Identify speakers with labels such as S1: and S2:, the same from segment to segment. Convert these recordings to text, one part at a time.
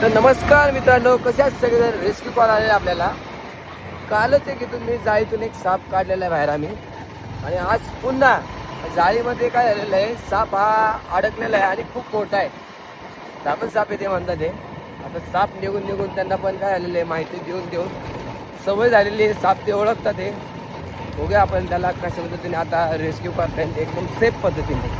S1: तर नमस्कार मित्रांनो कशाच सगळेजण? रेस्क्यू कॉल आलेला आपल्याला. कालच एक इथून मी जाळीतून एक साप काढलेला आहे बाहेर आम्ही. आणि आज पुन्हा जाळीमध्ये काय झालेलं आहे साप हा अडकलेला आहे आणि खूप मोठा आहे. सापच साप आहे ते म्हणतात ते. आता साप निघून निघून त्यांना पण काय झालेलं आहे माहिती देऊन देऊन सवय झालेली आहे साप ते ओळखतात ते. बघूया आपण त्याला कशा पद्धतीने आता रेस्क्यू करता येईल एकदम सेफ पद्धतीने.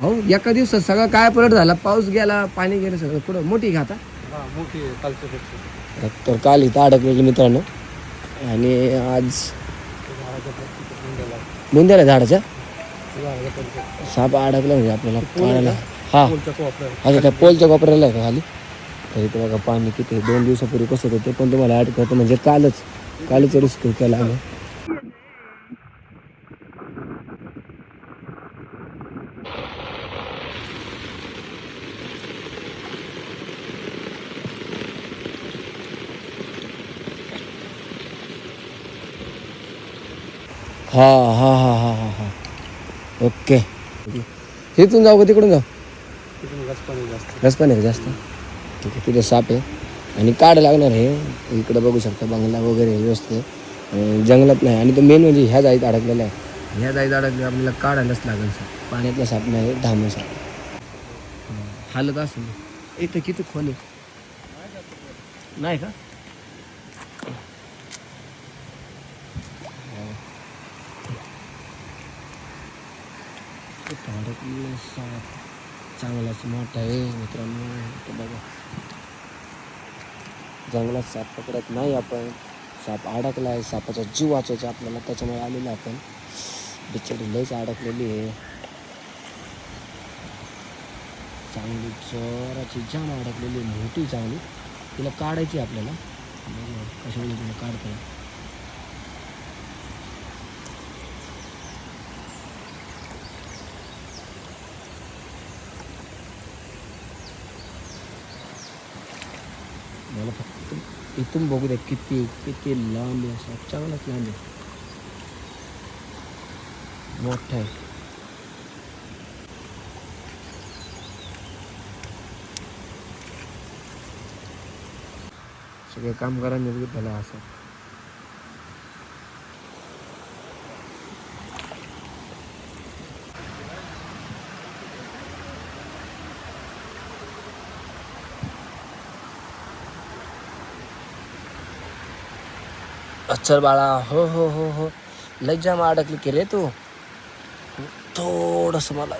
S1: हो एका दिवसात सगळं काय पलट झाला? पाऊस गेला पाणी गेलं सगळं. पुढं मोठी घाता
S2: हा मोठी आहे
S1: तर काल इथं अडकलेली मित्रांनो. आणि आज मुंद्याला झाडाच्या? साप अडकला म्हणजे आपल्याला कळायला हा. आता त्या पोलच्या कोपऱ्याला आहे का खाली? तर इथे बघा पाणी किती. दोन दिवसापूर्वी कसं होतं ते पण तुम्हाला ॲड करतो. म्हणजे कालच. कालच रिस्क्यू केला आम्ही. हा हा हा हा हा हा. ओके. इथून जाऊ का तिकडून जाऊ?
S2: जास्त
S1: रस पण आहे का जास्त? ठीक आहे तिथे साप आहे. आणि काढ लागणार आहे. इकडं बघू शकता बंगला वगैरे व्यवस्थित आहे. जंगलात नाही. आणि तो मेन म्हणजे ह्या जाळीत अडकलेला आहे. ह्या जाळीत अडकले आपल्याला काढायलाच लागेल साप पाण्यातला साप नाही धामण साप. हालत असेल. इथं किती खोल आहे? नाही का? इथं साप चांगलाच मोठा आहे मित्रांनो इथं बघा जंगलात साप पकडत नाही आपण साप अडकला आहे सापाचा जीव वाचवायचा आपल्याला त्याच्यामुळे आलेलो आपण बिचारी लयच अडकलेली आहे चांगली जोराची जाम अडकलेली आहे, मोठी चांगली तिला काढायची आपल्याला बघूया कशा तिला काढता येईल मला फक्त इथून बघू द्या किती किती लांब आहे असा चांगलाच लांब आहे. मोठा आहे. सगळे कामगारांनी बघितलं असं. अच्छर बाळा हो हो हो हो. लय जाम अडकली की रे तू. थोडस मला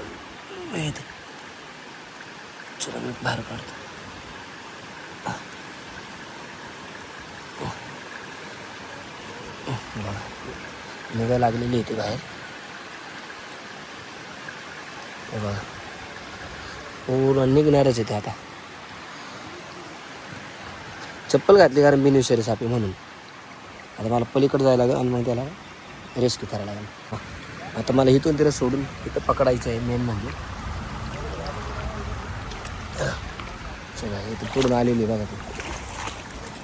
S1: चला मी बाहेर काढतो. निघा लागलेली आहे ती बाहेर. बघा. पूर्ण निघणारच येते आता. चप्पल घातली कारण बिनविषारी सापी म्हणून. आता मला पलीकडे जायला लागेल आणि मग त्याला रेस्क्यू करायला लागेल. आता मला इथून तिला सोडून तिथं पकडायचं आहे मेन म्हणजे. चला इथं पुढून आलेली आहे बघा ते.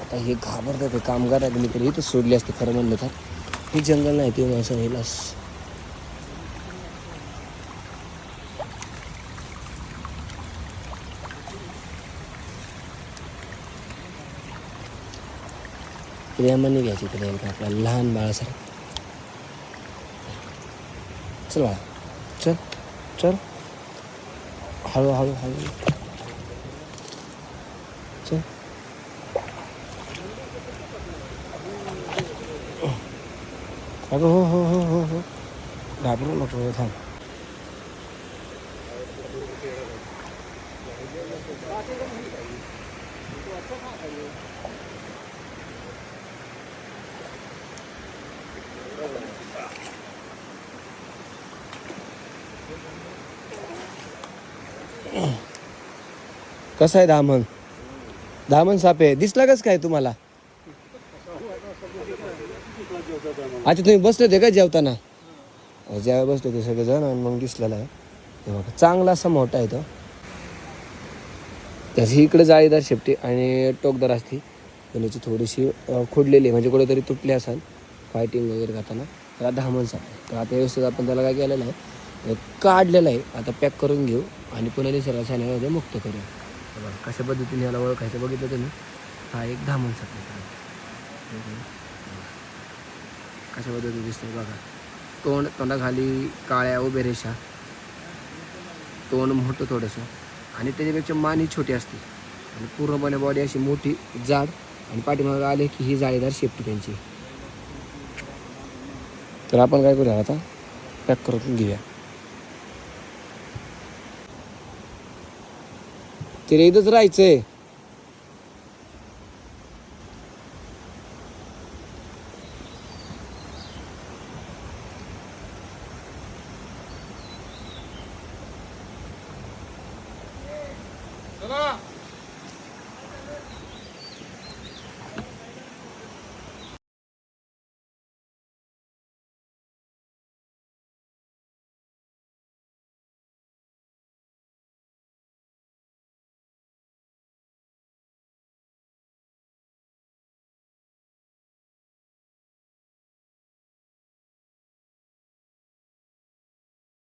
S1: आता हे घाबरतात ते कामगार आहेत मी तरी इथं सोडली असते खरं म्हणलं तर. हे जंगल नाही ते असं हेलास प्रेमाने घ्यायची प्रेम का आपल्या लहान बाळासारखं चल बाळा चल चल हळू हळू हळू चल अगं हो हो हो हो हो घाबरू नको थांब कसं आहे दामन? दामन साप आहे दिसला कस काय तुम्हाला? अच्छा तुम्ही बसले होते का जेवताना? अहो, जेव्हा बसले होते सगळेजण आणि मग दिसलेला आहे. बघा चांगला असा मोठा आहे तो. त्याची इकडे जाळीदार शेपटी आणि टोकदार असते. याची थोडीशी खोडलेली म्हणजे कुठेतरी तुटली असाल. फायटिंग वगैरे करताना. त्याला धामण साप. तर आता व्यवस्थित आपण त्याला काय केलेलं आहे. काढलेला आहे. आता पॅक करून घेऊ आणि पुन्हा निसर्ग सान्यामध्ये मुक्त करू. बघा, कशा पद्धतीने याला ओळखायचं बघितलं तुम्ही? हा एक धामण सापडला कशा पद्धतीने दिसतंय बघा. तोंड तोंडाखाली काळ्या उभे रेषा. तोंड मोठं थोडंसं. आणि त्याच्यापेक्षा मान ही छोटी असते. आणि पूर्णपणे बॉडी अशी मोठी जाड आणि पाठीमागे आले की ही जाळीदार शेपटी त्यांची. तर आपण काय करूया आता? पॅक करून घेऊया. तिला इथंच राहायचंय.